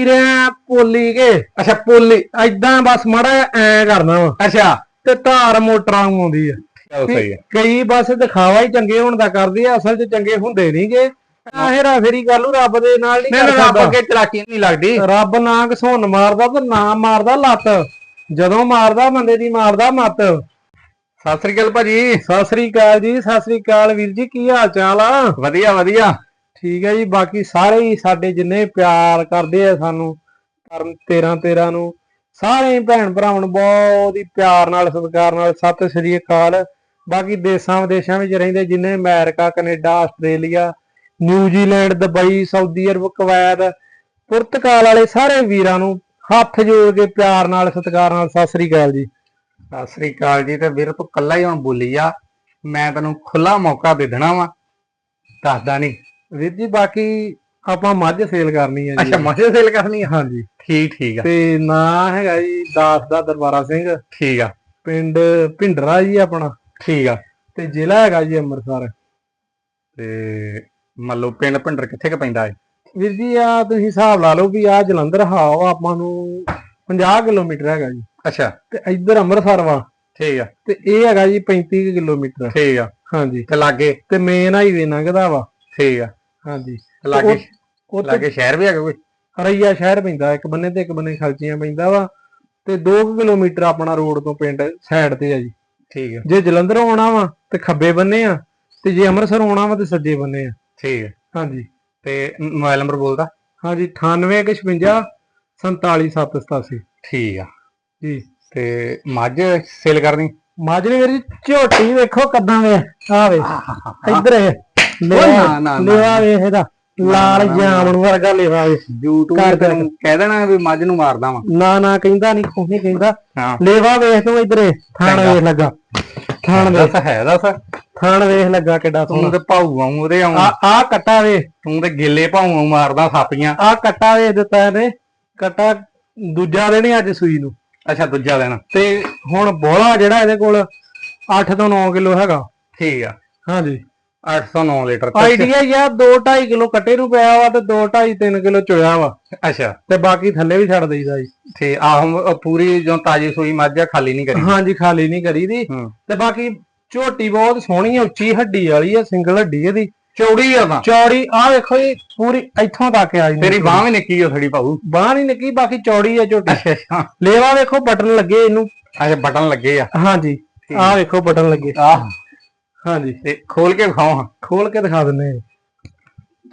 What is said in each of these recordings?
ਵੀਰੇ ਪੋਲੀ ਕੇ। ਅੱਛਾ ਪੋਲੀ। ਐਦਾਂ ਬਸ ਮੜਾ ਐ ਕਰਨਾ ਵਾ। ਅੱਛਾ। ਤੇ ਧਾਰ ਮੋਟਰਾਂ ਨੂੰ ਆਉਂਦੀ ਆ। ਚਲੋ ਸਹੀ ਹੈ ਕਈ ਬਸ ਦਿਖਾਵਾ ਹੀ ਚੰਗੇ ਹੋਣ ਦਾ ਕਰਦੇ ਆ ਅਸਲ 'ਚ ਚੰਗੇ ਹੁੰਦੇ ਨਹੀਂਗੇ ਆਹੇਰਾ ਫੇਰੀ ਗੱਲ ਨੂੰ ਰੱਬ ਦੇ ਨਾਲ ਨਹੀਂ ਨਹੀਂ ਰੱਬ ਅੱਗੇ ਚਲਾਕੀ ਨਹੀਂ ਲੱਗਦੀ। ਰੱਬ ਨਾ ਘਸੁੰਨ ਮਾਰਦਾ ਤੇ ਨਾ ਮਾਰਦਾ ਲੱਤ। ਜਦੋਂ ਮਾਰਦਾ ਬੰਦੇ ਦੀ ਮਾਰਦਾ ਮੱਤ। ਸਤਿ ਸ੍ਰੀ ਅਕਾਲ ਭਾਜੀ। ਸਤਿ ਸ੍ਰੀ ਅਕਾਲ ਜੀ ਸਤਿ ਸ੍ਰੀ ਅਕਾਲ ਵੀਰ ਜੀ ਕੀ ਹਾਲ ਚਾਲ ਆ? ਵਧੀਆ ਵਧੀਆ। ਠੀਕ ਹੈ ਜੀ, ਬਾਕੀ ਸਾਰੇ ਹੀ ਸਾਡੇ ਜਿੰਨੇ ਪਿਆਰ ਕਰਦੇ ਆ ਸਾਨੂੰ ਕਰਨ 13 13 ਨੂੰ, ਸਾਰੇ ਭੈਣ ਭਰਾਵਾਂ ਨੂੰ ਬਹੁਤ ਹੀ ਪਿਆਰ ਨਾਲ, ਸਤਿਕਾਰ ਨਾਲ, ਸਤਿ ਸ੍ਰੀ ਅਕਾਲ। ਬਾਕੀ ਦੇਸ਼ਾਂ ਵਿਦੇਸ਼ਾਂ ਵਿੱਚ ਰਹਿੰਦੇ ਜਿੰਨੇ America, Canada, Australia New Zealand Dubai, Saudi Arab, Kuwait, Portugal ਵਾਲੇ ਸਾਰੇ ਵੀਰਾਂ ਨੂੰ ਹੱਥ ਜੋੜ ਕੇ ਪਿਆਰ ਨਾਲ, ਸਤਿਕਾਰ ਨਾਲ ਸਤਿ ਸ੍ਰੀ ਅਕਾਲ ਜੀ। ਸਤਿ ਸ੍ਰੀ ਅਕਾਲ ਜੀ, ਤੇ ਵੀਰ ਤੂੰ ਕੱਲਾ ਹੀ ਹੁਣ ਬੋਲੀ ਆ, ਮੈਂ ਤੈਨੂੰ ਖੁੱਲਾ ਮੌਕਾ ਦੇ ਦੇਣਾ ਵਾ। ਦੱਸਦਾ ਨਹੀਂ ਵੀਰ ਜੀ ਬਾਕੀ ਆਪਾਂ ਮੱਝ ਸੇਲ ਕਰਨੀ ਹੈ ਜੀ। ਅੱਛਾ ਮਸੇ ਸੇਲ ਕਰਨੀ ਆ ਹਾਂਜੀ। ਠੀਕ ਠੀਕ ਆ। ਤੇ ਨਾਂ ਹੈਗਾ ਜੀ ਦਾਸ ਦਾ ਦਰਬਾਰਾ ਸਿੰਘ। ਠੀਕ ਆ। ਪਿੰਡ ਭਿੰਡਰਾ ਜੀ ਆਪਣਾ। ਠੀਕ ਆ। ਤੇ ਜ਼ਿਲ੍ਹਾ ਹੈਗਾ ਜੀ ਅੰਮ੍ਰਿਤਸਰ। ਤੇ ਮੰਨ ਲਓ ਪਿੰਡ ਪਿੰਡਰ ਕਿੱਥੇ ਕ ਪੈਂਦਾ ਹੈ ਵੀਰ ਜੀ ਆ ਤੁਸੀਂ ਹਿਸਾਬ ਲਾ ਲਓ ਵੀ ਆ ਜਲੰਧਰ ਹਾਓ ਆਪਾਂ ਨੂੰ 50 ਕਿਲੋਮੀਟਰ ਹੈਗਾ ਜੀ। ਅੱਛਾ। ਤੇ ਇੱਧਰ ਅੰਮ੍ਰਿਤਸਰ ਵਾ। ਠੀਕ ਆ। ਤੇ ਇਹ ਹੈਗਾ ਜੀ 35 ਕੁ ਕਿਲੋਮੀਟਰ। ਠੀਕ ਆ। ਹਾਂਜੀ। ਤੇ ਲਾਗੇ? ਤੇ ਮੇਨ ਹਾਈਵੇ ਲੰਘਦਾ ਵਾ। ਠੀਕ ਆ। ਹਾਂਜੀ। ਲਾਗੇ ਉੱਥੇ ਲਾਗੇ ਸ਼ਹਿਰ ਵੀ ਹੈਗਾ ਕੋਈ? ਰਈਆ ਸ਼ਹਿਰ ਪੈਂਦਾ ਇੱਕ ਬੰਨੇ ਤੇ ਇੱਕ ਬੰਨੇ ਖਲਚੀਆਂ ਪੈਂਦਾ ਵਾ। ਤੇ 2 ਕਿਲੋਮੀਟਰ ਆਪਣਾ ਰੋਡ ਤੋਂ ਪਿੰਡ ਸਾਈਡ ਤੇ ਆ ਜੀ। ਠੀਕ ਆ। ਜੇ ਜਲੰਧਰ ਆਉਣਾ ਵਾ ਤੇ ਖੱਬੇ ਬੰਨੇ ਆ ਤੇ ਜੇ ਅੰਮ੍ਰਿਤਸਰ ਆਉਣਾ ਵਾ ਤੇ ਸੱਜੇ ਬੰਨੇ ਆ। ਠੀਕ ਆ। ਹਾਂਜੀ। ਤੇ ਮੋਬਾਈਲ ਨੰਬਰ ਬੋਲਦਾ? ਹਾਂਜੀ 9856 47787 ਠੀਕ ਆ। ਜੀ। ਤੇ ਮੱਝ ਸੇਲ ਕਰਨੀ? ਮਾਜਰੇ ਵੀਰ ਜੀ ਝੋਟੀ ਵੇਖੋ ਕੱਦਾਂ ਵੇ ਆ ਵੇ ਇੱਧਰ ਇਹ ਨਾ, ਨਾ, ਨਾ। ਲੇਵਾ ਵੇ ਇਹਦਾ ਲਾਲ ਜਾਮਣ ਵਰਗਾ ਲੇਵਾ ਵੇ YouTube ਕਰ ਤੇ ਤੈਨੂੰ ਕਹਿ ਦੇਣਾ ਵੀ ਮੱਝ ਨੂੰ ਮਾਰਦਾ ਵਾਂ। ਨਾ ਨਾ ਕਹਿੰਦਾ ਨਹੀਂ ਕੁਛ ਨਹੀਂ ਕਹਿੰਦਾ। ਹਾਂ। ਲੇਵਾ ਵੇਖ ਤੂੰ ਇੱਧਰ ਥਾਣ ਚੰਗਾ। ਵੇਖ ਲੱਗਾ। ਥਾਣ ਵੇਖ। ਦੱਸ ਹੈ ਦੱਸ ਥਾਣ ਵੇਖ ਲੱਗਾ ਕਿੱਡਾ ਤੂੰ ਸੋਹਣਾ। ਤੇ ਭਾਊ ਆਉਂ ਉਹਦੇ ਆਉਂ। ਆ ਆ ਕੱਟਾ ਵੇ। ਤੂੰ ਤੇ ਗਿੱਲੇ ਭਾਊ ਆਊਂ ਮਾਰਦਾ ਥਾਪੀਆਂ। ਆ ਕੱਟਾ ਵੇ ਦਿੱਤਾ ਇਹਨੇ। ਕੱਟਾ ਦੂਜਾ ਦੇਣੇ ਅੱਜ ਸੂਈ ਨੂੰ। ਅੱਛਾ ਦੂਜਾ ਦਿਨ। ਤੇ ਹੁਣ ਬੋਲਾ ਜਿਹੜਾ ਇਹਦੇ ਕੋਲ 8 ਤੋਂ 9 ਕਿਲੋ ਹੈਗਾ। ਠੀਕ ਆ। ਹਾਂਜੀ। 809 ਲੀਟਰ ਆਈਡੀਆ ਯਾਰ 2.5 ਕਿਲੋ ਕੱਟੇ ਨੂੰ ਪਿਆ ਵਾ ਤੇ 2.5 3 ਕਿਲੋ ਚੋਇਆ ਵਾ। ਅੱਛਾ। ਤੇ ਬਾਕੀ ਥੱਲੇ ਵੀ ਛੱਡ ਦਈਦਾ ਜੀ। ਤੇ ਆਹ ਪੂਰੀ ਜੋ ਤਾਜੀ ਸੂਈ ਮੱਝ ਆ ਖਾਲੀ ਨਹੀਂ ਕਰੀ। ਹਾਂਜੀ ਖਾਲੀ ਨਹੀਂ ਕਰੀਦੀ ਹੂੰ। ਤੇ ਬਾਕੀ ਝੋਟੀ ਬਹੁਤ ਸੋਹਣੀ ਆ ਉੱਚੀ ਹੱਡੀ ਵਾਲੀ ਆ ਸਿੰਗਲ ਹੱਡੀ ਇਹਦੀ। ਚੌੜੀ ਆ ਤਾਂ। ਚੌੜੀ ਆ ਵੇਖੋ ਜੀ ਪੂਰੀ ਇੱਥੋਂ ਤੱਕ ਆ ਜੀ ਤੇਰੀ ਬਾਹ ਵੀ ਨਿੱਕੀ ਆ ਥੋੜੀ ਭਾਊ ਬਾਹ ਨਹੀਂ ਨਿੱਕੀ ਬਾਕੀ ਚੌੜੀ ਆ ਝੋਟੀ। ਲੇਵਾ ਵੇਖੋ ਬਟਨ ਲੱਗੇ ਇਹਨੂੰ। ਅੱਛਾ ਬਟਨ ਲੱਗੇ ਆ। ਹਾਂਜੀ ਆ ਵੇਖੋ ਬਟਨ ਲੱਗੇ। ਆਹ। ਹਾਂਜੀ ਤੇ ਖੋਲ ਕੇ ਵਿਖਾਓ ਹਾਂ। ਖੋਲ ਕੇ ਦਿਖਾ ਦਿੰਨੇ ਆ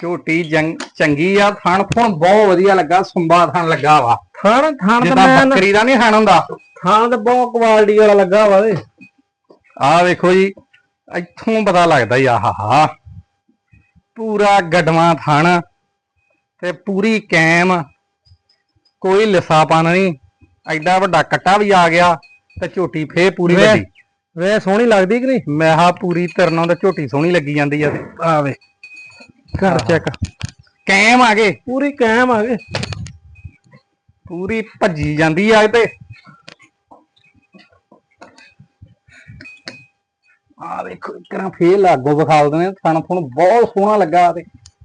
ਝੋਟੀ ਜੰਗ ਚੰਗੀ ਆ ਥਣ ਥਣ ਬਹੁਤ ਵਧੀਆ ਲੱਗਾ ਸੁੰਬਾ ਥਣ ਲੱਗਾ ਵਾ। ਥਾਣ ਥਾਣ ਤਾਂ ਜਿੱਦਾਂ ਮੈਂ ਬੱਕਰੀ ਦਾ ਨਹੀਂ ਥਣ ਹੁੰਦਾ। ਥਾਣ ਤਾਂ ਬਹੁਤ ਕੁਆਲਿਟੀ ਵਾਲਾ ਲੱਗਾ ਵਾ ਵੇ। ਆਹ ਵੇਖੋ ਜੀ ਇੱਥੋਂ ਪਤਾ ਲੱਗਦਾ ਹੀ ਆਹਾ ਹਾ। ਪੂਰਾ ਗੱਡਵਾਂ ਥਣ ਤੇ ਪੂਰੀ ਕੈਮ। ਕੋਈ ਲਿਸਾਪਨ ਨਹੀਂ। ਐਡਾ ਵੱਡਾ ਕੱਟਾ ਵੀ ਆ ਗਿਆ ਤੇ ਝੋਟੀ ਫੇਰ ਪੂਰੀ ਵੇ। ਵੱਡੀ। ਵੇ ਸੋਹਣੀ ਲੱਗਦੀ ਕਿ ਨਹੀਂ? ਮੈਂ ਹਾਂ ਪੂਰੀ ਤਰਨੋਂ ਤੇ ਝੋਟੀ ਸੋਹਣੀ ਲੱਗੀ ਜਾਂਦੀ ਆ ਤੇ ਆ ਵੇ ਘਰ ਚੈੱਕ ਕੈਮ ਆ ਗਏ ਪੂਰੀ ਕਾਇਮ ਆ ਗਏ। ਪੂਰੀ ਭੱਜੀ ਜਾਂਦੀ ਆ ਤੇ। ਆ ਵੇਖੋ ਇਕਰਾਂ ਫੇਰ ਲਾਗੋ ਵਿਖਾ ਦਿੰਦੇ ਥਣ ਥਣ ਬਹੁਤ ਸੋਹਣਾ ਲੱਗਾ ਤੇ।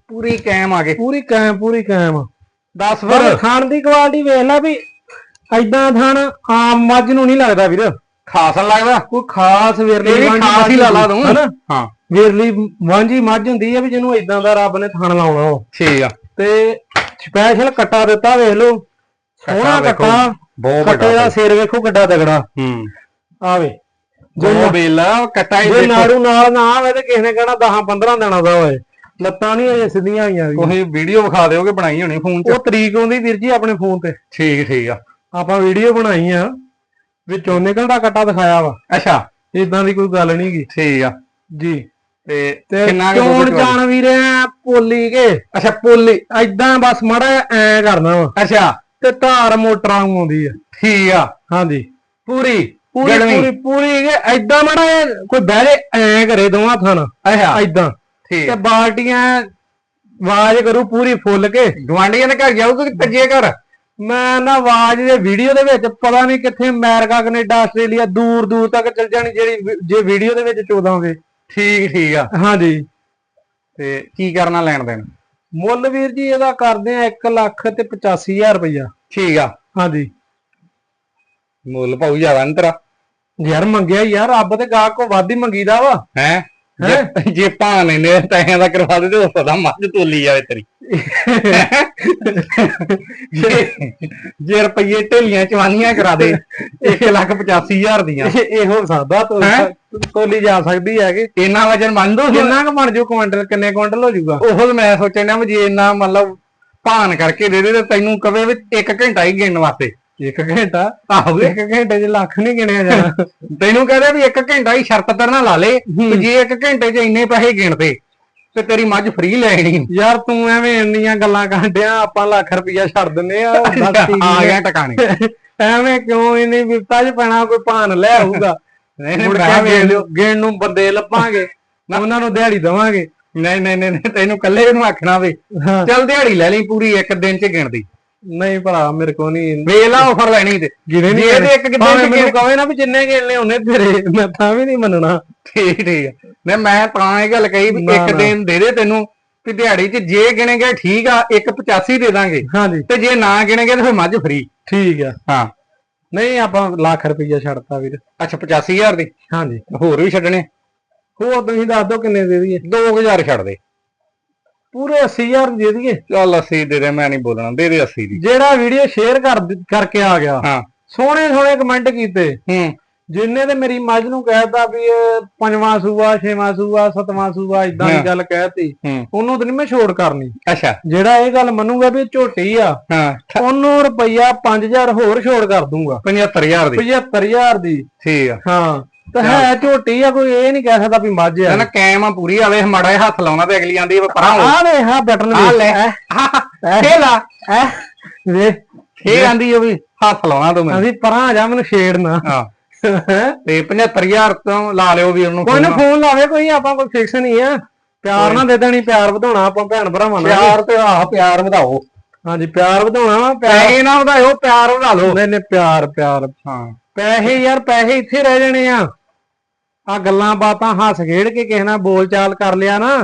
ਪੂਰੀ ਕੈਮ ਆ ਗਏ। ਪੂਰੀ ਕਾਇਮ ਪੂਰੀ ਦੱਸ ਪਰ ਫਿਰ ਥਾਣ ਦੀ ਕੁਆਲਿਟੀ ਵੇਖ ਲੈ ਵੀ ਐਦਾਂ ਥਾਣ ਆਮ ਮੱਝ ਨੂੰ ਨਹੀਂ ਲੱਗਦਾ ਵੀਰ। ਖਾਸ ਨੀ ਲੱਗਦਾ? ਕੋਈ ਖਾਸ ਵੇਰਲੀ ਵੀ ਵਾਂਝੀ ਖਾਸ ਹੀ ਲਾ ਲਾ ਦੂੰ ਹਨਾ? ਹਾਂ। ਵੇਰਲੀ ਵਾਂਝੀ ਮੱਝ ਹੁੰਦੀ ਆ ਵੀ ਜਿਹਨੂੰ ਐਦਾਂ ਦਾ ਰੱਬ ਨੇ ਥਾਣ ਲਾਉਣਾ ਵਾ। ਠੀਕ ਆ। ਤੇ ਸਪੈਸ਼ਲ ਕੱਟਾ ਦਿੱਤਾ ਵੇਖ ਲਓ। ਸੋਹਣਾ ਵੇਖੋ, ਕੱਟਾ। ਬਹੁਤ ਕੱਟੇ ਦਾ ਵੱਡਾ ਸਿਰ ਵੇਖੋ ਕਿੱਡਾ ਤਗੜਾ। ਹੂੰ। ਆਵੇ। ਜੋ ਬੇਲਾ ਕੱਟਾ ਹੀ ਜੇ ਦੇਖੋ। ਨਾੜੂ ਨਾਲ ਨਾ ਆਵੇ ਤੇ ਕਿਸੇ ਨੇ ਕਹਿਣਾ 10 15 ਦਿਨਾਂ ਦਾ ਹੋਏ ਲੱਤਾਂ ਨਹੀਂ ਅਜੇ ਸਿੱਧੀਆਂ ਹੋਈਆਂ ਵੀ। ਤੁਸੀਂ ਵੀਡੀਓ ਵਿਖਾ ਦਿਓਗੇ ਬਣਾਈ ਹੋਣੀ ਫੋਨ 'ਚ। ਉਹ ਤਰੀਕ ਆਉਂਦੀ ਵੀਰ ਜੀ ਆਪਣੇ ਫੋਨ ਤੇ। ਠੀਕ ਠੀਕ ਆ। ਆਪਾਂ ਵੀਡੀਓ ਬਣਾਈ ਆ। ਵਿੱਚੋਂ ਨਿਕਲਦਾ ਕੱਟਾ ਦਿਖਾਇਆ ਵਾ? ਅੱਛਾ। ਇਦਾਂ ਦੀ ਕੋਈ ਗੱਲ ਨਹੀਂ ਗੀ। ਠੀਕ ਆ। ਜੀ। ਤੇ ਕਿੰਨਾ ਚੋਣ? ਜਾਣ ਵੀਰੇ ਪੋਲੀ ਕੇ। ਅੱਛਾ ਪੋਲੀ। ਐਦਾਂ ਬਸ ਮੜਾ ਐ ਕਰਨਾ ਵਾ। ਅੱਛਾ। ਤੇ ਧਾਰ ਮੋਟਰਾਂ ਆਉਂਦੀ ਆ। ਠੀਕ ਆ। ਹਾਂਜੀ। ਪੂਰੀ? ਪੂਰੀ। ਪੂਰੀ ਪੂਰੀ ਕੇ ਐਦਾਂ ਮੜਾ ਕੋਈ ਬਹਿਰੇ ਐ ਕਰੇ ਦੋਵਾਂ ਥਾਂ ਅੱਛਾ। ਐਦਾਂ ਠੀਕ। ਤੇ ਬਾਲਟੀਆਂ ਆਵਾਜ਼ ਕਰੂ ਪੂਰੀ ਫੁੱਲ ਕੇ। ਗਵਾਂਡੀਆਂ ਦੇ ਘਰ ਜਾਊਗਾ ਕਿ ਤੱਜੇ ਘਰ? ਮੈਂ ਨਾ ਆਵਾਜ਼ ਦੇ ਵੀਡੀਓ ਦੇ ਵਿੱਚ ਪਤਾ ਨਹੀਂ ਕਿੱਥੇ ਅਮਰੀਕਾ ਕੈਨੇਡਾ ਆਸਟ੍ਰੇਲੀਆ ਦੂਰ ਦੂਰ ਤੱਕ ਚਲ ਜਾਣੀ ਜਿਹੜੀ ਜੇ ਵੀਡੀਓ ਦੇ ਵਿੱਚ ਚੋਦਾਂਗੇ ਠੀਕ ਠੀਕ ਆ। ਹਾਂਜੀ। ਤੇ ਕੀ ਕਰਨਾ ਲੈਣ ਦੇਣ? ਮੁੱਲ ਵੀਰ ਜੀ ਇਹਦਾ ਕਰਦੇ ਆ 1 ਲੱਖ ਤੇ 85000 ਰੁਪਇਆ ਠੀਕ ਆ। ਹਾਂਜੀ। ਮੁੱਲ ਭਾਉ ਜ਼ਿਆਦਾ ਨੀ ਤੇਰਾ। ਯਾਰ ਮੰਗਿਆ ਯਾਰ ਰੱਬ ਤੇ ਗਾਹਕ ਕੋ ਵੱਧ ਮੰਗੀਦਾ ਵਾ। ਹੈ? ਹੈਂ? ਜੇ ਭਾਣੇ ਨੇ ਤੈਂ ਦਾ ਕਰਵਾ ਦੇ ਤੇ ਉਸ ਦਾ ਮੱਝ ਤੋਲੀ ਜਾਵੇ ਤੇਰੀ। ਜੇ- ਜੇ ਰੁਪਈਏ ਢੇਲੀਆਂ ਚਵਾਨੀਆਂ ਕਰਾ ਦੇ 185000 ਦੀਆਂ। ਇਹ ਤੋਂ ਹੈਂ? ਤੋਲੀ ਜਾ ਸਕਦੀ ਹੈ ਕਿ? ਇੰਨਾ ਵਜਨ ਮੰਨ ਦੋ ਕਿੰਨਾ ਕੁ ਬਣ ਜੂ ਕੁਇੰਟਲ ਕਿੰਨੇ ਕੁਇੰਟਲ ਹੋ ਜਾਊਗਾ? ਉਹ ਮੈਂ ਸੋਚਣ ਡਿਆ ਵੀ ਜੇ ਇੰਨਾ ਮਤਲਬ ਭਾਨ ਕਰਕੇ ਦੇ ਦੇ ਤੇ ਤੈਨੂੰ ਕਵੇ ਵੀ 1 ਘੰਟਾ ਹੀ ਗਿਣਨ ਵਾਸਤੇ। ਇੱਕ ਘੰਟਾ? ਆਹੋ ਇੱਕ ਘੰਟੇ 'ਚ ਲੱਖ ਨਹੀਂ ਗਿਣਿਆ ਜਾਣਾ। ਤੈਨੂੰ ਕਹਦੇ ਵੀ 1 ਘੰਟਾ ਹੀ ਸ਼ਰਤ ਤੇਰੇ ਨਾਲ ਲਾ ਲੇ ਤੇ ਜੇ 1 ਘੰਟੇ 'ਚ ਇੰਨੇ ਪੈਸੇ ਗਿਣਦੇ ਤੇ ਤੇਰੀ ਮੱਝ ਫ੍ਰੀ ਲੈਣੀ। ਯਾਰ ਤੂੰ ਐਵੇਂ ਇੰਨੀਆਂ ਗੱਲਾਂ ਕਾਂਡਿਆ ਆਪਾਂ ਲੱਖ ਰੁਪਈਆ ਛੱਡ ਦਿੰਨੇ ਆ ਆ। ਗਿਆ ਟਿਕਾਣੇ। ਐਵੇਂ ਕਿਉਂ ਇਹਨੇ ਵਿਪਤਾ 'ਚ ਪੈਣਾ ਕੋਈ ਭਾਨ ਲੈ ਆਊਗਾ। ਨਹੀਂ ਗਿਣ ਨੂੰ ਬੰਦੇ ਲੱਭਾਂਗੇ ਉਹਨਾਂ ਨੂੰ ਦਿਹਾੜੀ ਦਵਾਂਗੇ। ਨਹੀਂ ਨਹੀਂ ਨਹੀਂ ਤੈਨੂੰ ਕੱਲੇ ਨੂੰ ਆਖਣਾ ਵੇ। ਚੱਲ ਦਿਹਾੜੀ ਲੈ ਲਈ ਪੂਰੀ ਇੱਕ ਦਿਨ 'ਚ ਗਿਣਦੀ। ਨਹੀਂ ਭਰਾ ਮੇਰੇ ਕੋ ਨਹੀਂ। ਵੇਖ ਲਾ ਆਫਰ ਲੈਣੀ ਤੇ। ਗਿਣੇ ਨਹੀਂ ਇਹਦੇ ਇੱਕ ਕਿਤੇ ਭਾਵੇਂ ਮੈਨੂੰ ਕਹੇ ਨਾ ਵੀ ਜਿੰਨੇ ਗਿਣਨੇ ਉਹਨੇ ਤੇਰੇ ਮੈਂ ਤਾਂ ਵੀ ਨਹੀਂ ਮੰਨਣਾ। ਠੀਕ ਠੀਕ। ਆ। ਨਹੀਂ ਮੈਂ ਤਾਂ ਇਹ ਗੱਲ ਕਹੀ ਵੀ ਇੱਕ। ਦਿਨ ਦੇ ਦੇ ਤੈਨੂੰ ਵੀ ਦਿਹਾੜੀ 'ਚ ਜੇ ਗਿਣੇ ਗਏ ਠੀਕ ਆ 185 ਦੇ ਦਾਂਗੇ। ਹਾਂਜੀ। ਤੇ ਜੇ ਨਾ ਗਿਣੇ ਗਏ ਤੇ ਫਿਰ ਮੱਝ ਫ੍ਰੀ। ਠੀਕ ਆ। ਹਾਂ। ਨਹੀਂ ਆਪਾਂ ਲੱਖ ਰੁਪਈਆ ਛੱਡਤਾ ਵੀਰ। ਅੱਛਾ 85000 ਦੀ। ਹਾਂਜੀ। ਹੋਰ ਵੀ ਛੱਡਣੇ। ਹੋਰ ਤੁਸੀਂ ਦੱਸ ਦਿਓ ਕਿੰਨੇ ਦੇ ਦਈਏ। 2000 ਛੱਡ ਦੇ। ਪੂਰੇ 80000 ਦੇ ਦਈਏ। ਚੱਲ 80 ਦੇ ਦੇ ਮੈਂ ਨਹੀਂ ਬੋਲਣਾ ਦੇ ਦੇ 80 ਦੀ। ਜਿਹੜਾ ਵੀਡੀਓ ਸ਼ੇਅਰ ਕਰ ਕਰਕੇ ਆ ਗਿਆ। ਹਾਂ। ਸੋਹਣੇ ਸੋਹਣੇ ਕਮੈਂਟ ਕੀਤੇ। ਹੂੰ। ਜਿੰਨੇ ਤੇ ਮੇਰੀ ਮੱਝ ਨੂੰ ਕਹਿਤਾ ਵੀ ਇਹ ਪੰਜਵਾਂ ਸੂਆ ਛੇਵਾਂ ਸੂਆ ਸਤਵਾਂ ਸੂਆ ਇਦਾਂ। ਦੀ ਗੱਲ ਕਹਿਤੀ ਉਹਨੂੰ ਤੇ ਨਹੀਂ ਮੈਂ ਛੋੜ ਕਰਨੀ। ਅੱਛਾ। ਜਿਹੜਾ ਇਹ ਗੱਲ ਮੰਨੂਗਾ ਵੀ ਝੋਟੀ ਆ ਹਾਂ। ਉਹਨੂੰ ਰੁਪਈਆ 5000 ਹੋਰ ਛੋੜ ਕਰ ਦੂੰਗਾ 75000 ਦੀ। 75000 ਦੀ। ਠੀਕ ਆ। ਹਾਂ। ਤੇ ਹੈ ਝੋਟੀ ਆ ਕੋਈ ਇਹ ਨਹੀਂ ਕਹਿ ਸਕਦਾ ਵੀ ਮੱਝ ਆ। ਨਾ ਕੈਮ ਆ ਪੂਰੀ ਆਵੇ ਮਾੜਾ ਜਿਹਾ ਹੱਥ ਲਾਉਣਾ ਤੇ ਅਗਲੀ ਆਂਦੀ ਪਰਾਂ ਹੋ ਆ ਵੇ ਹਾਂ ਬਟਨ ਆ ਲੈ। ਖੇ ਲਾ ਐ ਵੇ ਇਹ ਆਂਦੀ ਉਹ ਵੀ। ਹੱਥ ਲਾਉਣਾ ਤੂੰ ਮੈਨੂੰ। ਅਸੀਂ ਪਰਾਂ ਆ ਜਾ ਮੈਨੂੰ ਛੇੜਨਾ। ਹਾਂ। ਹੈਂ? ਤੇ 75000 ਤੋਂ ਲਾ ਲਿਓ ਵੀ ਉਹਨੂੰ ਕੋਈ ਨਾ ਫੋਨ। ਲਾਵੇ ਕੋਈ ਆਪਾਂ ਕੋਈ ਫਿਕਸ ਨਹੀਂ ਆ। ਪਿਆਰ ਨਾਲ ਦੇ ਦੇਣੀ ਪਿਆਰ ਵਧਾਉਣਾ ਆਪਾਂ ਭੈਣ ਭਰਾਵਾਂ ਨਾਲ। ਪਿਆਰ ਤੇ ਆਹ ਪਿਆਰ ਵਧਾਓ। ਹਾਂਜੀ ਪਿਆਰ ਵਧਾਉਣਾ ਵਾ ਪਿਆਰ ਪੈਸੇ ਨਾ ਵਧਾਇਓ ਪਿਆਰ ਵਧਾ ਲਓ। ਨਹੀਂ ਨਹੀਂ ਪਿਆਰ ਪਿਆਰ। ਹਾਂ। ਪੈਸੇ ਯਾਰ ਪੈਸੇ ਇੱਥੇ ਰਹਿ ਜਾਣੇ ਆ। ਆ ਗੱਲਾਂ ਬਾਤਾਂ ਹੱਸ ਖੇਡ ਕੇ ਕਿਸੇ ਨਾਲ ਬੋਲ ਚਾਲ ਕਰ ਲਿਆ ਨਾ।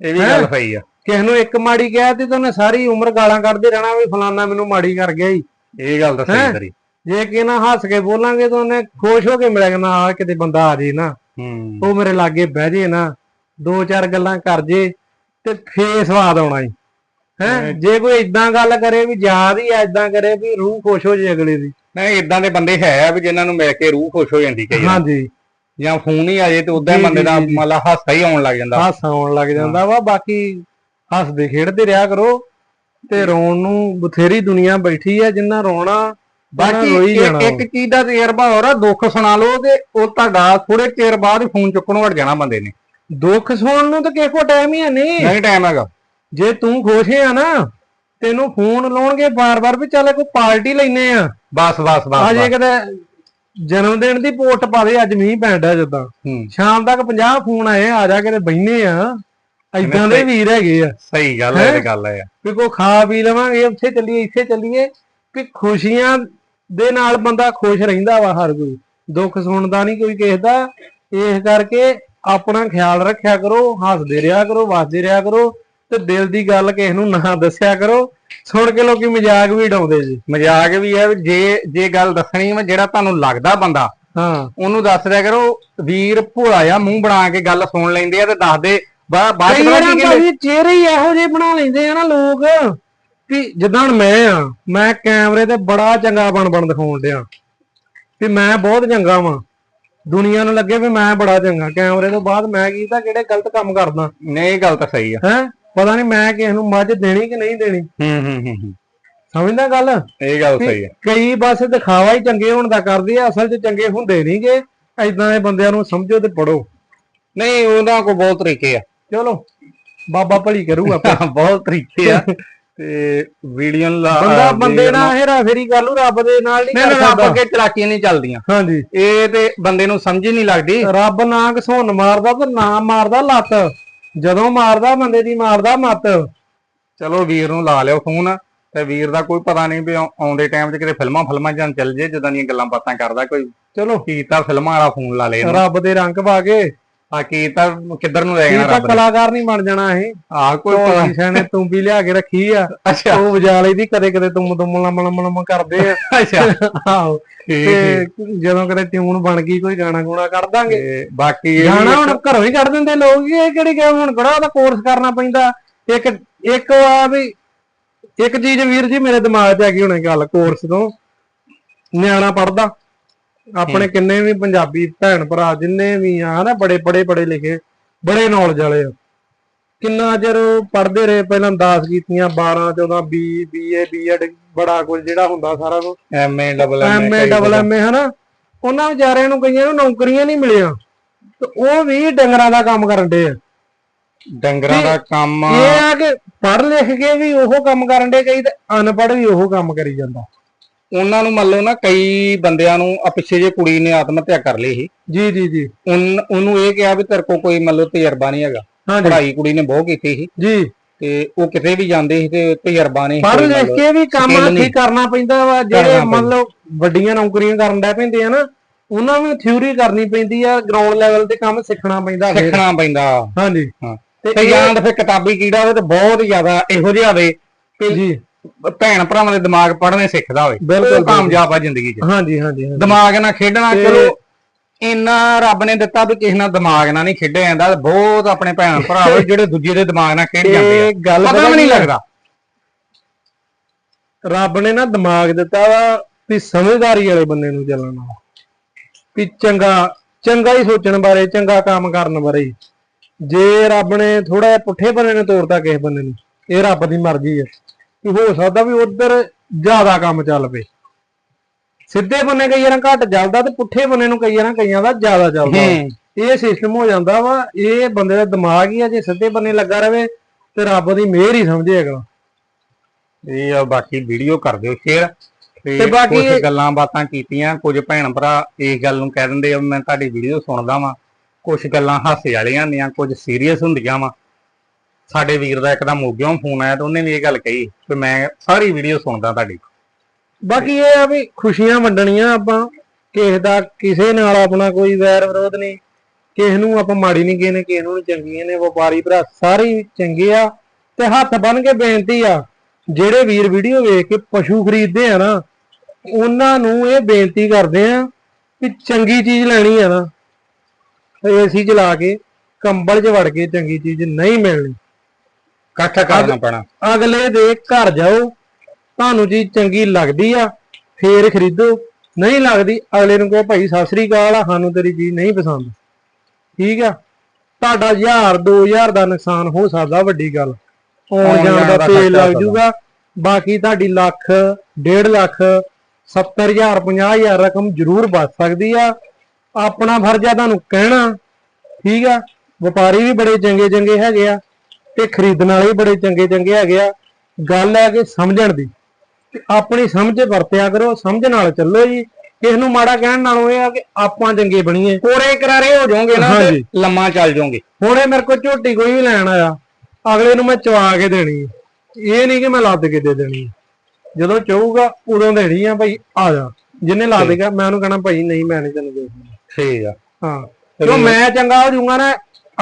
ਇਹ ਵੀ ਗੱਲ ਸਹੀ ਆ। ਕਿਸੇ ਨੂੰ ਇੱਕ ਮਾੜੀ ਕਹਿ ਤੇ ਉਹਨੇ ਸਾਰੀ ਉਮਰ ਗਾਲਾਂ ਕੱਢਦੇ ਰਹਿਣਾ ਵੀ ਫਲਾਨਾ ਮੈਨੂੰ ਮਾੜੀ ਕਰ ਗਿਆ ਈ ਇਹ ਗੱਲ ਤਾਂ? ਸਹੀ ਤੇਰੀ ਜੇ ਕਿ ਨਾ ਹੱਸ ਕੇ ਬੋਲਾਂਗੇ ਤਾਂ ਉਹਨੇ ਖੁਸ਼ ਹੋ ਕੇ ਮਿਲਿਆ ਨਾ ਆ ਕਿਤੇ ਬੰਦਾ ਆ ਜੇ ਨਾ। ਉਹ ਮੇਰੇ ਲਾਗੇ ਬਹਿ ਜੇ ਨਾ ਦੋ ਚਾਰ ਗੱਲਾਂ ਕਰ ਜੇ ਤੇ ਫੇਰ ਸਵਾਦ ਆਉਣਾ ਈ ਹੈ? ਜੇ ਕੋਈ ਇਦਾਂ ਗੱਲ ਕਰੇ ਵੀ ਯਾਦ ਹੀ ਐਦਾਂ ਕਰੇ ਵੀ ਰੂਹ ਖੁਸ਼ ਹੋ ਜੇ ਅਗਲੇ ਦੀ। ਨਹੀਂ ਇਦਾਂ ਦੇ ਬੰਦੇ ਹੈ ਆ ਵੀ ਜਿਨ੍ਹਾਂ ਨੂੰ ਮਿਲ ਕੇ ਰੂਹ ਖੁਸ਼ ਹੋ ਜਾਂਦੀ ਕਈ ਵਾਰ। ਹਾਂਜੀ। ਜਾਂ ਫੋਨ ਹੀ ਆ ਜੇ ਤੇ ਉਦਾਂ ਜੀ, ਬੰਦੇ ਦਾ ਜੀ, ਜੀ। ਮਤਲਬ ਹਾਸਾ ਹੀ ਆਉਣ ਲੱਗ ਜਾਂਦਾ। ਹਾਸਾ ਆਉਣ ਲੱਗ ਜਾਂਦਾ ਵਾ ਬਾਕੀ ਹੱਸਦੇ ਖੇਡਦੇ ਰਿਹਾ ਕਰੋ ਤੇ ਰੋਣ ਨੂੰ ਬਥੇਰੀ ਦੁਨੀਆ ਬੈਠੀ ਆ ਜਿੰਨਾ ਰੋਣਾ ਬਾਕੀ ਰੋਈ ਇੱਕ- ਜਾਣਾ। ਇੱਕ ਚੀਜ਼ ਦਾ ਤਜਰਬਾ ਹੋਰ ਆ ਦੁੱਖ ਸੁਣਾ ਲਓ ਤੇ ਉਹ ਤੁਹਾਡਾ ਥੋੜੇ ਚਿਰ ਬਾਅਦ ਫੋਨ ਚੁੱਕਣੋਂ ਹਟ ਜਾਣਾ ਬੰਦੇ ਨੇ। ਦੁੱਖ ਸੁਣਨ ਨੂੰ ਤਾਂ ਕਿਸੇ ਕੋ ਟਾਈਮ ਹੀ ਹੈ ਨਹੀਂ। ਨਹੀਂ ਟਾਈਮ ਹੈਗਾ। ਜੇ ਤੂੰ ਖੁਸ਼ ਆ ਨਾ ਤੈਨੂੰ ਫੋਨ ਲਾਉਣਗੇ ਬਾਰ-ਬਾਰ ਵੀ ਚੱਲ ਕੋਈ ਪਾਰਟੀ ਲੈਨੇ ਆ। ਬਸ ਬਸ ਬਸ ਅਜੇ। ਕਿਤੇ ਜਨਮ ਦਿਨ ਦੀ ਪੋਸਟ ਪਾ ਦੇ ਅੱਜ ਮੀਂਹ ਪੈਂਦਾ ਜਦਾਂ। ਹੂੰ। ਸ਼ਾਮ ਤੱਕ 50 ਫੋਨ ਆਏ ਆ ਜਾ ਕੇ ਤੇ ਬੈਨੇ ਆ। ਐਦਾਂ ਦੇ ਵੀਰ ਹੈਗੇ ਆ। ਸਹੀ ਗੱਲ ਹੈ? ਇਹ ਗੱਲ ਹੈ ਵੀ ਕੋ ਖਾ ਪੀ ਲਵਾਂਗੇ ਉੱਥੇ ਚੱਲੀਏ ਇੱਥੇ ਚੱਲੀਏ ਕਿ ਖੁਸ਼ੀਆਂ ਦੇ ਨਾਲ ਬੰਦਾ ਖੁਸ਼ ਰਹਿੰਦਾ ਵਾ ਹਰ ਕੋਈ। ਦੁੱਖ ਸੁਣਦਾ ਨਹੀਂ ਕੋਈ ਕਿਸੇ ਦਾ। ਇਸ ਕਰਕੇ ਆਪਣਾ ਖਿਆਲ ਰੱਖਿਆ ਕਰੋ ਹੱਸਦੇ ਰਿਹਾ ਕਰੋ ਵਸਦੇ ਰਿਹਾ ਕਰੋ। ਤੇ ਦਿਲ ਦੀ ਗੱਲ ਕਿਸੇ ਨੂੰ ਨਾ ਦੱਸਿਆ ਕਰੋ। ਸੁਣ ਕੇ ਲੋਕੀ ਮਜ਼ਾਕ ਵੀ ਉਡਾਉਂਦੇ ਜੀ। ਮਜ਼ਾਕ ਵੀ ਹੈ ਜੇ ਜੇ ਗੱਲ ਦੱਸਣੀ ਵਾ ਜਿਹੜਾ ਤੁਹਾਨੂੰ ਲੱਗਦਾ ਬੰਦਾ ਹਾਂ। ਉਹਨੂੰ ਦੱਸ ਦਿਆ ਕਰੋ ਵੀਰ ਭੋਲਾ ਆ ਮੂੰਹ ਬਣਾ ਕੇ ਗੱਲ ਸੁਣ ਲੈਂਦੇ ਆ ਤੇ ਦੱਸਦੇ ਬਾਅਦ ਕਈ ਚ ਪਤਾ ਵਾਰ ਕੀ ਕਹਿੰਦੇ? ਭਾਜੀ ਚਿਹਰੇ ਹੀ ਇਹੋ ਜਿਹੇ ਬਣਾ ਲੈਂਦੇ ਆ ਨਾ ਲੋਕ ਵੀ ਜਿੱਦਾਂ ਹੁਣ ਮੈਂ ਆ ਮੈਂ ਕੈਮਰੇ ਤੇ ਬੜਾ ਚੰਗਾ ਬਣ ਬਣ ਦਿਖਾਉਣ ਡਿਆ। ਵੀ ਮੈਂ ਬਹੁਤ ਚੰਗਾ ਵਾਂ। ਦੁਨੀਆ ਨੂੰ ਲੱਗੇ ਵੀ ਮੈਂ ਬੜਾ ਚੰਗਾ। ਕੈਮਰੇ ਤੋਂ ਬਾਅਦ ਮੈਂ ਕੀਤਾ ਕਿਹੜੇ ਗਲਤ ਕੰਮ ਕਰਦਾ? ਨਹੀਂ ਇਹ ਗੱਲ ਤਾਂ ਸਹੀ ਆ। ਹੈ? ਪਤਾ ਨਹੀਂ ਮੈਂ ਕਿਸੇ ਨੂੰ ਮੱਝ ਦੇਣੀ ਕਿ ਨਹੀਂ ਦੇਣੀ। ਹੂੰ ਹੂੰ ਹੂੰ ਹੂੰ। ਸਮਝਦਾ ਗੱਲ? ਇਹ ਗੱਲ ਸਹੀ ਆ ਕਈ ਬਸ ਦਿਖਾਵਾ ਹੀ ਚੰਗੇ ਹੋਣ ਦਾ ਕਰਦੇ ਆ ਅਸਲ 'ਚ ਚੰਗੇ ਹੁੰਦੇ ਨਹੀਂਗੇ ਐਦਾਂ ਦੇ ਬੰਦਿਆਂ ਨੂੰ ਸਮਝੋ ਤੇ ਪੜੋ ਨਹੀਂ ਉਹਨਾਂ ਕੋਲ ਬਹੁਤ ਤਰੀਕੇ ਆ। ਚਲੋ ਬਾਬਾ ਭਲੀ ਕਰੂ ਆਪੇ। ਬਹੁਤ ਤਰੀਕੇ ਆ। ਤੇ ਵੀਡੀਓ ਲਾ ਬੰਦਾ ਬੰਦੇ ਨਾਲ ਹੇਰਾ ਫੇਰੀ ਕਰ ਲੂ ਰੱਬ ਦੇ ਨਾਲ ਨਹੀਂ ਨਹੀਂ ਕਰ ਰੱਬ ਅੱਗੇ ਚਲਾਕੀਆਂ ਨਹੀਂ ਚੱਲਦੀਆਂ। ਹਾਂਜੀ। ਇਹ ਤੇ ਬੰਦੇ ਨੂੰ ਸਮਝ ਹੀ ਨਹੀਂ ਲੱਗਦੀ। ਰੱਬ ਨਾ ਘਸੁੰਨ ਮਾਰਦਾ ਤੇ ਨਾ ਮਾਰਦਾ ਲੱਤ। ਜਦੋਂ ਮਾਰਦਾ ਬੰਦੇ ਦੀ ਮਾਰਦਾ ਮੱਤ, ਚਲੋ ਵੀਰ ਨੂੰ ਲਾ ਲਿਓ ਫੋਨ ਤੇ ਵੀਰ ਦਾ ਕੋਈ ਪਤਾ ਨਹੀਂ ਵੀ ਆਉਂਦੇ ਟਾਈਮ 'ਚ ਕਿਤੇ ਫਿਲਮਾਂ ਫਿਲਮਾਂ ਜਾਂ ਚੱਲ ਜੇ, ਜਿੱਦਾਂ ਦੀਆਂ ਗੱਲਾਂ ਬਾਤਾਂ ਕਰਦਾ ਕੋਈ। ਚਲੋ ਕੀਤਾ ਫਿਲਮਾਂ ਵਾਲਾ ਫੋਨ ਲਾ ਲੇ ਰੱਬ ਦੇ ਰੰਗ ਪਾ ਕੇ ਆ ਕੀ ਤਾਂ ਕਿੱਧਰ ਨੂੰ ਲੈ ਇਹ ਜਾਣਾ ਤਾਂ ਰੱਬ ਨੇ? ਕਲਾਕਾਰ ਨਹੀਂ ਬਣ ਜਾਣਾ ਇਹ। ਆ ਕੋਈ ਪਤਾ ਕਿਸੇ ਨੇ ਤੂੰ ਵੀ ਲਿਆ ਕੇ ਰੱਖੀ ਆ। ਅੱਛਾ। ਉਹ ਵਜਾ ਲਈ ਦੀ ਕਦੇ ਕਦੇ ਤੁਮ ਤੁਮ ਲਮ ਲਮ ਲਮ ਕਰਦੇ ਆ। ਅੱਛਾ। ਆਹੋ। ਠੀਕ ਤੇ ਜਦੋਂ ਕਦੇ ਟਿਊਨ ਬਣ ਗਈ ਕੋਈ ਗਾਣਾ ਗੂਣਾ ਕੱਢ ਦਾਂਗੇ। ਤੇ ਬਾਕੀ ਇਹ ਗਾਣਾ ਹੁਣ ਘਰੋਂ ਹੀ ਕੱਢ ਦਿੰਦੇ ਲੋਕ ਇਹ ਕਿਹੜੀ ਗੱਲ ਹੁਣ ਕਿਹੜਾ ਉਹਦਾ ਕੋਰਸ ਕਰਨਾ ਪੈਂਦਾ। ਇੱਕ ਇੱਕ ਆ ਵੀ ਇੱਕ ਚੀਜ਼ ਵੀਰ ਜੀ ਮੇਰੇ ਦਿਮਾਗ 'ਚ ਹੈਗੀ ਹੁਣੇ ਗੱਲ ਕੋਰਸ ਤੋਂ। ਨਿਆਣਾ ਪੜਦਾ ਆਪਣੇ ਕਿੰਨੇ ਵੀ ਪੰਜਾਬੀ ਭੈਣ ਭਰਾ ਜਿੰਨੇ ਵੀ ਆ ਹਨਾ ਬੜੇ ਬੜੇ ਪੜੇ ਲਿਖੇ ਬੜੇ ਨੌਲੇਜ ਵਾਲੇ ਆ। ਕਿੰਨਾ ਚਿਰ ਪੜਦੇ ਰਹੇ ਪਹਿਲਾਂ 10 ਕੀਤੀਆਂ 12 14 ਬੀ ਬੀਏ ਬੀਐਡ ਬੜਾ ਕੁਝ ਜਿਹੜਾ ਹੁੰਦਾ ਸਾਰਾ ਕੁਝ। MA double MA double MA ਹਨਾ। ਉਹਨਾਂ ਵਿਚਾਰਿਆਂ ਨੂੰ ਕਈਆਂ ਨੂੰ ਨੌਕਰੀਆਂ ਨਹੀਂ ਮਿਲੀਆਂ। ਤੇ ਉਹ ਵੀ ਡੰਗਰਾਂ ਦਾ ਕੰਮ ਕਰਨ ਦੇ ਆ। ਡੰਗਰਾਂ ਦਾ ਕੰਮ ਇਹ ਆ ਕਿ ਪੜ੍ਹ ਲਿਖ ਕੇ ਵੀ ਉਹ ਕੰਮ ਕਰਨ ਦੇ ਕਈ ਤੇ ਅਨਪੜ੍ਹ ਵੀ ਉਹ ਕੰਮ ਕਰੀ ਜਾਂਦਾ। ਉਹਨਾਂ ਨੂੰ ਮੰਨ ਲਓ ਨਾ ਕਈ ਬੰਦਿਆਂ ਨੂੰ ਆ ਪਿੱਛੇ ਜੇ ਕੁੜੀ ਨੇ ਆਤਮ ਹੱਤਿਆ ਕਰ ਲਈ ਸੀ। ਜੀ ਜੀ ਜੀ। ਉਨ- ਉਹਨੂੰ ਇਹ ਕਿਹਾ ਵੀ ਤੇਰੇ ਕੋਲ ਕੋਈ ਮੰਨ ਲਓ ਤਜਰਬਾ ਨਹੀਂ ਹੈਗਾ। ਹਾਂਜੀ। ਪੜ੍ਹਾਈ ਕੁੜੀ ਨੇ ਬਹੁਤ ਕੀਤੀ ਸੀ। ਜੀ। ਤੇ ਉਹ ਕਿਤੇ ਵੀ ਜਾਂਦੇ ਸੀ ਤੇ ਤਜਰਬਾ ਨਹੀਂ ਸੀ ਪੜ੍ਹ ਕੋਈ ਮੰਨ ਲਿਖ ਲਓ। ਕੇ ਵੀ ਕੰਮ skill ਨਹੀਂ। ਕਰਨਾ ਪੈਂਦਾ ਵਾ ਜਿਹੜੇ ਕਰਨਾ ਮੰਨ ਲਓ ਵੱਡੀਆਂ ਨੌਕਰੀਆਂ ਕਰਨ ਦਾ ਪੈਂਦੇ ਆ ਨਾ ਉਹਨਾਂ ਨੂੰ ਥਿਊਰੀ ਕਰਨੀ ਪੈਂਦੀ ਆ ਗਰਾਊਂਡ ਲੈਵਲ ਤੇ ਕੰਮ ਸਿੱਖਣਾ ਪੈਂਦਾ ਫਿਰ। ਸਿੱਖਣਾ ਪੈਂਦਾ। ਹਾਂਜੀ। ਹਾਂ। ਤੇ ਤੇ ਜਾਂ ਤਾਂ ਫਿਰ ਕਿਤਾਬੀ ਕੀੜਾ ਹੋਵੇ ਤੇ ਬਹੁਤ ਜ਼ਿਆਦਾ ਇਹੋ ਜਿਹਾ ਹੋਵੇ ਜੀ। ਭੈਣ ਭਰਾਵਾਂ ਦੇ ਦਿਮਾਗ ਪੜ੍ਹਨੇ ਸਿੱਖਦਾ ਹੋਵੇ। ਬਿਲਕੁਲ, ਕਾਮਯਾਬ ਆ ਜ਼ਿੰਦਗੀ 'ਚ। ਹਾਂਜੀ ਹਾਂਜੀ। ਦਿਮਾਗ ਨਾਲ ਖੇਡਣਾ ਚਲੋ। ਇੰਨਾ ਰੱਬ ਨੇ ਦਿੱਤਾ ਵੀ ਕਿਸੇ ਨਾਲ ਦਿਮਾਗ ਨਾਲ ਨਹੀਂ ਖੇਡਿਆ ਜਾਂਦਾ। ਬਹੁਤ ਆਪਣੇ ਭੈਣ ਭਰਾ ਹੋਏ ਜਿਹੜੇ ਦੂਜੇ ਦੇ ਦਿਮਾਗ ਨਾਲ ਖੇਡ ਜਾਂਦੇ ਆ। ਗੱਲ ਪਤਾ ਵੀ ਨਹੀਂ ਲੱਗਦਾ। ਰੱਬ ਨੇ ਨਾ ਦਿਮਾਗ ਦਿੱਤਾ ਵਾ ਵੀ ਸਮਝਦਾਰੀ ਵਾਲੇ ਬੰਦੇ ਨੂੰ ਚੱਲਣਾ ਵੀ ਚੰਗਾ ਚੰਗਾ ਹੀ ਸੋਚਣ ਬਾਰੇ ਚੰਗਾ ਕੰਮ ਕਰਨ ਬਾਰੇ। ਜੇ ਰੱਬ ਨੇ ਥੋੜਾ ਜਿਹਾ ਪੁੱਠੇ ਬੰਨੇ ਨੂੰ ਤੋਰਤਾ ਕਿਸੇ ਬੰਦੇ ਨੂੰ ਇਹ ਰੱਬ ਦੀ ਮਰਜ਼ੀ ਹੈ ਕਿ ਹੋ ਸਕਦਾ ਵੀ ਉਧਰ ਜ਼ਿਆਦਾ ਕੰਮ ਚੱਲ ਪਏ। ਸਿੱਧੇ ਬੰਨੇ ਕਈ ਵਾਰਾਂ ਘੱਟ ਚੱਲਦਾ ਤੇ ਪੁੱਠੇ ਬੰਨੇ ਨੂੰ ਕਈ ਵਾਰਾਂ ਕਈਆਂ ਦਾ ਜ਼ਿਆਦਾ ਚੱਲਦਾ। ਇਹ ਸਿਸਟਮ ਹੋ ਜਾਂਦਾ ਵਾ ਇਹ ਬੰਦੇ ਦਾ ਦਿਮਾਗ ਹੀ ਆ ਜੇ ਸਿੱਧੇ ਬੰਨੇ ਲੱਗਾ ਰਵੇ ਤੇ ਰੱਬ ਦੀ ਮਿਹਰ ਹੀ ਸਮਝੇ ਅਗਲਾ। ਇਹ ਆ ਬਾਕੀ ਵੀਡੀਓ ਕਰ ਦਿਓ ਸ਼ੇਅਰ ਤੇ ਬਾਕੀ ਕੁਝ ਗੱਲਾਂ ਬਾਤਾਂ ਕੀਤੀਆਂ ਕੁਝ ਭੈਣ ਭਰਾ ਇਸ ਗੱਲ ਨੂੰ ਕਹਿ ਦਿੰਦੇ ਆ ਵੀ ਮੈਂ ਤੁਹਾਡੀ ਵੀਡੀਓ ਸੁਣਦਾ ਵਾਂ। ਕੁਝ ਗੱਲਾਂ ਹਾਸੇ ਵਾਲੀਆਂ ਹੁੰਦੀਆਂ ਕੁਝ ਸੀਰੀਅਸ ਹੁੰਦੀਆਂ ਵਾਂ। ਸਾਡੇ ਵੀਰ ਦਾ ਇੱਕਦਮ ਮੋਗਿਓਂ ਫੋਨ ਆਇਆ ਤੇ ਉਹਨੇ ਵੀ ਇਹ ਗੱਲ ਕਹੀ ਕਿ ਮੈਂ ਸਾਰੀ ਵੀਡੀਓ ਸੁਣਦਾ ਤੁਹਾਡੀ ਬਾਕੀ ਇਹ ਆ ਵੀ ਖੁਸ਼ੀਆਂ ਵੰਡਣੀਆਂ ਆਪਾਂ, ਕਿਸੇ ਦਾ ਕਿਸੇ ਨਾਲ ਆਪਣਾ ਕੋਈ ਵੈਰ ਵਿਰੋਧ ਨਹੀਂ, ਕਿਸੇ ਨੂੰ ਆਪਾਂ ਮਾੜੀ ਨਹੀਂ ਕਿਸੇ ਨੇ ਕਿਸੇ ਨੂੰ ਚੰਗੀਆਂ ਨੇ, ਵਪਾਰੀ ਭਰਾ ਸਾਰੇ ਚੰਗੇ ਆ ਤੇ ਹੱਥ ਬੰਨ ਕੇ ਬੇਨਤੀ ਆ, ਜਿਹੜੇ ਵੀਰ ਵੀਡੀਓ ਵੇਖ ਕੇ ਪਸ਼ੂ ਖਰੀਦਦੇ ਆ ਨਾ, ਉਹਨਾਂ ਨੂੰ ਇਹ ਬੇਨਤੀ ਕਰਦੇ ਆ ਕਿ ਚੰਗੀ ਚੀਜ਼ ਲੈਣੀ ਆ ਨਾ। ਏਸੀ ਚਲਾ ਕੇ, ਕੰਬਲ 'ਚ ਵੜ ਕੇ ਚੰਗੀ ਚੀਜ਼ ਨਹੀਂ ਮਿਲਣੀ। ਇਕੱਠ ਕਰਨਾ ਪੈਣਾ। ਅਗਲੇ ਦੇ ਘਰ ਜਾਓ ਤੁਹਾਨੂੰ ਚੀਜ਼ ਚੰਗੀ ਲੱਗਦੀ ਆ ਫੇਰ ਖਰੀਦੋ। ਨਹੀਂ ਲੱਗਦੀ ਅਗਲੇ ਨੂੰ ਕਹੋ ਭਾਈ ਸਤਿ ਸ੍ਰੀ ਅਕਾਲ ਆ ਸਾਨੂੰ ਤੇਰੀ ਚੀਜ਼ ਨਹੀਂ ਪਸੰਦ। ਠੀਕ ਆ? ਤੁਹਾਡਾ 1000 2000 ਦਾ ਨੁਕਸਾਨ ਹੋ ਸਕਦਾ ਵੱਡੀ ਗੱਲ। ਆਉਣ ਜਾਣ ਦਾ ਤੇਲ ਲੱਗ ਜੂਗਾ ਬਾਕੀ ਤੁਹਾਡੀ ਲੱਖ 1.5 ਲੱਖ 70000 50000 ਰਕਮ ਜ਼ਰੂਰ ਬਚ ਸਕਦੀ ਆ। ਆਪਣਾ ਫਰਜ਼ ਆ ਤੁਹਾਨੂੰ ਕਹਿਣਾ। ਠੀਕ ਆ? ਵਪਾਰੀ ਵੀ ਬੜੇ ਚੰਗੇ ਚੰਗੇ ਹੈਗੇ ਆ। ਤੇ ਖਰੀਦਣ ਵਾਲੇ ਬੜੇ ਚੰਗੇ ਚੰਗੇ ਹੈਗੇ ਆ। ਗੱਲ ਹੈ ਕਿ ਸਮਝਣ ਦੀ। ਤੇ ਆਪਣੀ ਸਮਝ ਵਰਤਿਆ ਕਰੋ ਸਮਝ ਨਾਲ ਚੱਲੋ ਜੀ। ਕਿਸ ਨੂੰ ਮਾੜਾ ਕਹਿਣ ਨਾਲੋਂ ਇਹ ਆ ਕਿ ਆਪਾਂ ਚੰਗੇ ਬਣੀਏ। ਕੋਰੇ ਕਰਾਰੇ ਹੋ ਜਾਓਗੇ ਨਾ ਤੇ। ਲੰਮਾ ਚੱਲ ਜਾਓਗੇ। ਹੁਣ ਇਹ ਮੇਰੇ ਕੋਲ ਝੋਟੀ ਕੋਈ ਵੀ ਲੈਣ ਆਇਆ ਅਗਲੇ ਨੂੰ ਮੈਂ ਚਵਾ ਕੇ ਦੇਣੀ। ਇਹ ਨਹੀਂ ਕਿ ਮੈਂ ਲੱਦ ਕੇ ਦੇ ਦੇਣੀ। ਜਦੋਂ ਚਾਹੂਗਾ ਉਦੋਂ ਦੇਣੀ ਆ ਭਾਈ ਆ ਜਾ। ਜਿੰਨੇ ਲਾ ਦੇਗਾ ਮੈਂ ਉਹਨੂੰ ਕਹਣਾ ਭਾਈ ਨਹੀਂ ਮੈਂ ਨਹੀਂ ਤੈਨੂੰ ਦੇਣੀ। ਠੀਕ ਆ। ਹਾਂ। ਕਿਉਂ ਮੈਂ ਚੰਗਾ ਹੋ ਜਾਊਂਗਾ ਨਾ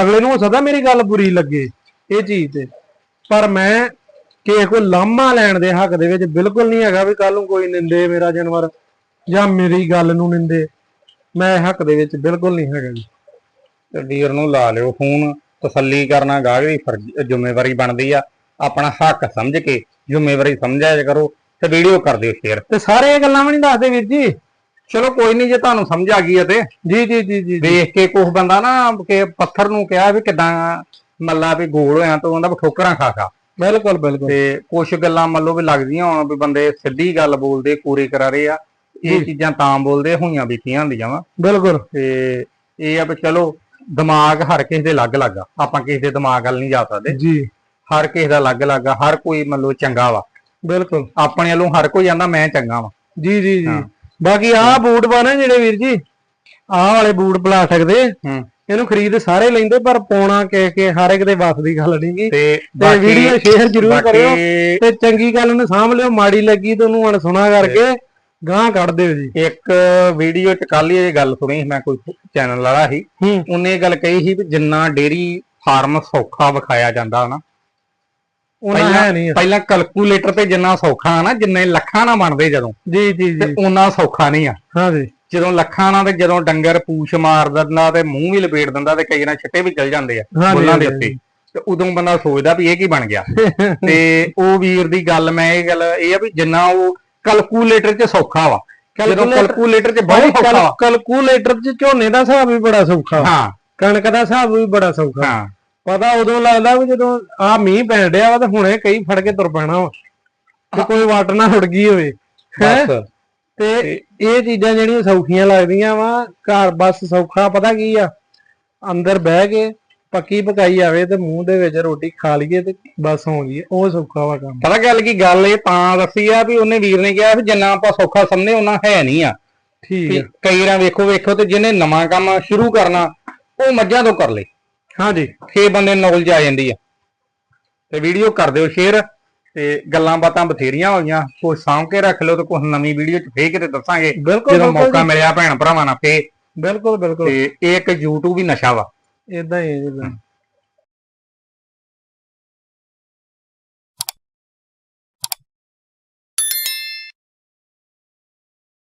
ਅਗਲੇ ਨੂੰ ਹੋ ਸਕਦਾ ਮੇਰੀ ਗੱਲ ਬੁਰੀ ਲੱਗੇ। ਇਹ ਚੀਜ਼ ਤੇ। ਪਰ ਮੈਂ ਕਿਸੇ ਕੋ ਲਾਮਾ ਲੈਣ ਦੇ ਹੱਕ ਦੇ ਵਿੱਚ ਬਿਲਕੁਲ ਨਹੀਂ ਹੈਗਾ ਵੀ ਕੱਲ ਨੂੰ ਕੋਈ ਨਿੰਦੇ ਮੇਰਾ ਜਾਨਵਰ ਜਾਂ ਮੇਰੀ ਗੱਲ ਨੂੰ ਨਿੰਦੇ। ਮੈਂ ਇਹ ਹੱਕ ਦੇ ਵਿੱਚ ਬਿਲਕੁਲ ਨਹੀਂ ਹੈਗਾ ਜੀ। ਤੇ ਵੀਰ ਨੂੰ ਲਾ ਲਿਓ ਫੋਨ ਤਸੱਲੀ ਕਰਨਾ ਗਾਹਕ ਦੀ ਫਰਜ਼ ਜ਼ਿੰਮੇਵਾਰੀ ਬਣਦੀ ਆ। ਆਪਣਾ ਹੱਕ ਸਮਝ ਕੇ ਜ਼ਿੰਮੇਵਾਰੀ ਸਮਝਿਆ ਕਰੋ ਤੇ ਵੀਡੀਓ ਕਰ ਦਿਓ ਸ਼ੇਅਰ ਤੇ ਸਾਰੇ ਇਹ ਗੱਲਾਂ ਵੀ ਨਹੀਂ ਦੱਸਦੇ ਵੀਰ ਜੀ। ਚਲੋ ਕੋਈ ਨਹੀਂ ਜੇ ਤੁਹਾਨੂੰ ਸਮਝ ਆ ਗਈ ਹੈ ਤੇ। ਜੀ ਜੀ ਜੀ ਜੀ ਜੀ। ਵੇਖ ਕੇ ਕੁਝ ਬੰਦਾ ਨਾ ਕਿ ਪੱਥਰ ਨੂੰ ਕਿਹਾ ਵੀ ਕਿਦਾਂ ਮੱਲਾ ਵੀ ਗੋਲ ਹੋਇਆ ਤਾਂ ਉਹਦਾ ਠੋਕਰਾਂ ਖਾ ਖਾ। ਬਿਲਕੁਲ ਬਿਲਕੁਲ। ਤੇ ਕੁਝ ਗੱਲਾਂ ਮੰਨ ਲਓ ਵੀ ਲੱਗਦੀਆਂ ਹੋਣ ਵੀ ਬੰਦੇ ਸਿੱਧੀ ਗੱਲ ਬੋਲਦੇ ਕੂਰੇ ਕਰਾਰੇ ਆ। ਇਹ ਚੀਜ਼ਾਂ ਤਾਂ ਬੋਲਦੇ ਹੋਈਆਂ ਬੀਤੀਆਂ ਹੁੰਦੀਆਂ ਵਾ। ਬਿਲਕੁਲ। ਤੇ ਇਹ ਆ ਵੀ ਚਲੋ ਦਿਮਾਗ ਹਰ ਕਿਸੇ ਦੇ ਅਲੱਗ-ਅਲੱਗ ਆ। ਆਪਾਂ ਕਿਸੇ ਦੇ ਦਿਮਾਗ ਵੱਲ ਨਹੀਂ ਜਾ ਸਕਦੇ। ਜੀ। ਹਰ ਕਿਸੇ ਦਾ ਅਲੱਗ-ਅਲੱਗ ਆ। ਹਰ ਕੋਈ ਮੰਨ ਲਓ ਚੰਗਾ ਵਾ। ਬਿਲਕੁਲ। ਆਪਣੇ ਵੱਲੋਂ ਹਰ ਕੋਈ ਜਾਂਦਾ ਮੈਂ ਚੰਗਾ ਵਾ। ਜੀ ਜੀ ਜੀ। ਬਾਕੀ ਆਹ ਬੂਟ ਪਾਣੇ ਜਿਹੜੇ ਵੀਰ ਜੀ? ਆਹ ਵਾਲੇ ਬੂਟ ਪਲਾ ਸਕਦੇ? ਹੂੰ। ਇਹਨੂੰ ਖਰੀਦ ਸਾਰੇ ਲੈਂਦੇ ਪਰ ਪਾਉਣਾ ਕਿ ਕਿ ਹਰ ਇੱਕ ਦੇ ਵੱਸ ਦੀ ਗੱਲ ਨਹੀਂ ਗੀ ਤੇ ਵੀਡੀਓ ਸ਼ੇਅਰ ਜ਼ਰੂਰ ਕਰਿਓ। ਤੇ ਚੰਗੀ ਗੱਲ ਨੂੰ ਸਾਂਭ ਲਿਓ ਮਾੜੀ ਲੱਗੀ ਤਾਂ ਉਹਨੂੰ ਅਣਸੁਣਾ ਕਰਕੇ ਗਾਂ ਕੱਢ ਦਿਓ ਜੀ। ਇੱਕ ਵੀਡੀਓ ਚ ਕੱਲ ਹੀ ਇਹ ਗੱਲ ਸੁਣੀ ਮੈਂ ਕੋਈ ਚੈਨਲ ਵਾਲਾ ਸੀ। ਉਹਨੇ ਇਹ ਗੱਲ ਕਹੀ ਸੀ ਵੀ ਜਿੰਨਾ ਡੇਰੀ ਫਾਰਮ ਸੌਖਾ ਵਿਖਾਇਆ ਜਾਂਦਾ ਨਾ ਉਹਨਾਂ ਹੈ ਨਹੀਂ ਆ। ਪਹਿਲਾਂ ਕੈਲਕੂਲੇਟਰ ਤੇ ਜਿੰਨਾ ਸੌਖਾ ਆ ਨਾ ਜਿੰਨੇ ਲੱਖਾਂ ਨਾ ਬਣਦੇ ਜਦੋਂ। ਜੀ ਜੀ ਜੀ। ਉਹਨਾਂ ਸੌਖਾ ਨਹੀਂ ਆ। ਹਾਂ ਜੀ। ਜਦੋਂ ਲੱਖਾਂ ਨਾਲ ਤੇ ਜਦੋਂ ਡੰਗਰ ਪੂਛ ਮਾਰ ਦਿੰਦਾ ਤੇ ਮੂੰਹ ਵੀ ਲਪੇਟ ਦਿੰਦਾ ਤੇ ਕਈ ਨਾਲ ਛਿੱਟੇ ਵੀ ਚਲ ਜਾਂਦੇ ਆ ਬੁੱਲਾਂ ਦੇ ਉੱਤੇ। ਤੇ ਉਦੋਂ ਬੰਦਾ ਸੋਚਦਾ ਵੀ ਇਹ ਕੀ ਬਣ ਗਿਆ। ਤੇ ਉਹ ਵੀਰ ਦੀ ਗੱਲ ਮੈਂ ਇਹ ਗੱਲ ਇਹ ਆ ਵੀ ਜਿੰਨਾ ਉਹ ਕੈਲਕੂਲੇਟਰ 'ਚ ਸੌਖਾ ਵਾ। ਜਦੋਂ ਕੈਲਕੂਲੇਟਰ 'ਚ ਬਹੁਤ ਸੌਖਾ ਵਾ। ਕੈਲਕੂਲੇਟਰ 'ਚ ਝੋਨੇ ਦਾ ਹਿਸਾਬ ਵੀ ਬੜਾ ਸੌਖਾ। ਹਾਂ। ਕਣਕ ਦਾ ਹਿਸਾਬ ਵੀ ਬੜਾ ਸੌਖਾ। ਹਾਂ। ਪਤਾ ਉਦੋਂ ਲੱਗਦਾ ਵੀ ਜਦੋਂ ਆ ਮੀਂਹ ਪੈਣ ਡਿਆ ਵਾ ਤੇ ਹੁਣੇ ਕਈ ਫੜ ਕੇ ਤੁਰ ਪੈਣਾ ਵਾ। ਤੇ ਕੋਈ ਵਾਟ ਨਾ ਉੜ ਗਈ ਹੋਵੇ। ਹੈਂ? ਤੇ ਇਹ ਚੀਜ਼ਾਂ ਜਿਹੜੀਆਂ ਸੌਖੀਆਂ ਲੱਗਦੀਆਂ ਵਾ ਘਰ ਬਸ ਸੌਖਾ ਪਤਾ ਕੀ ਆ? ਅੰਦਰ ਬਹਿ ਕੇ ਪੱਕੀ ਪਕਾਈ ਆਵੇ ਤੇ ਮੂੰਹ ਦੇ ਵਿੱਚ ਰੋਟੀ ਖਾ ਲਈਏ ਤੇ ਬਸ ਹੋ ਗਈ ਉਹ ਸੌਖਾ ਵਾ ਕੰਮ। ਪਤਾ ਗੱਲ ਕੀ ਗੱਲ ਇਹ ਤਾਂ ਦੱਸੀ ਆ ਵੀ ਉਹਨੇ ਵੀਰ ਨੇ ਕਿਹਾ ਵੀ ਜਿੰਨਾ ਆਪਾਂ ਸੌਖਾ ਸਮਝੇ ਉਹਨਾਂ ਹੈ ਨਹੀਂ ਆ। ਠੀਕ ਹੈ ਕਈ ਰਾਂ ਵੇਖੋ ਵੇਖੋ ਤੇ ਜਿਹਨੇ ਨਵਾਂ ਕੰਮ ਸ਼ੁਰੂ ਕਰਨਾ ਉਹ ਮੱਝਾਂ ਤੋਂ ਕਰ ਲੇ। ਹਾਂਜੀ। ਫੇ ਬੰਦੇ ਨੌਲੇਜ ਆ ਜਾਂਦੀ ਆ। ਤੇ ਵੀਡੀਓ ਕਰ ਦਿਓ ਸ਼ੇਅਰ। ਤੇ ਗੱਲਾਂ ਬਾਤਾਂ ਬਥੇਰੀਆਂ ਹੋਈਆਂ ਕੁਝ ਸਾਂਭ ਕੇ ਰੱਖ ਲਓ ਤੇ ਕੁਝ ਨਵੀਂ ਵੀਡੀਓ ਚ ਫੇਰ ਕਿਤੇ ਦੱਸਾਂਗੇ। ਬਿਲਕੁਲ ਜਦੋਂ ਬਿਲਕੁਲ ਮੌਕਾ ਜੀ। ਮਿਲਿਆ ਭੈਣ ਭਰਾਵਾਂ ਨਾਲ ਫੇ ਬਿਲਕੁਲ ਬਿਲਕੁਲ। ਤੇ ਇਹ ਇੱਕ YouTube ਹੀ ਨਸ਼ਾ ਵਾ। ਇਦਾਂ ਹੀ ਹੈ ਜਿੱਦਾਂ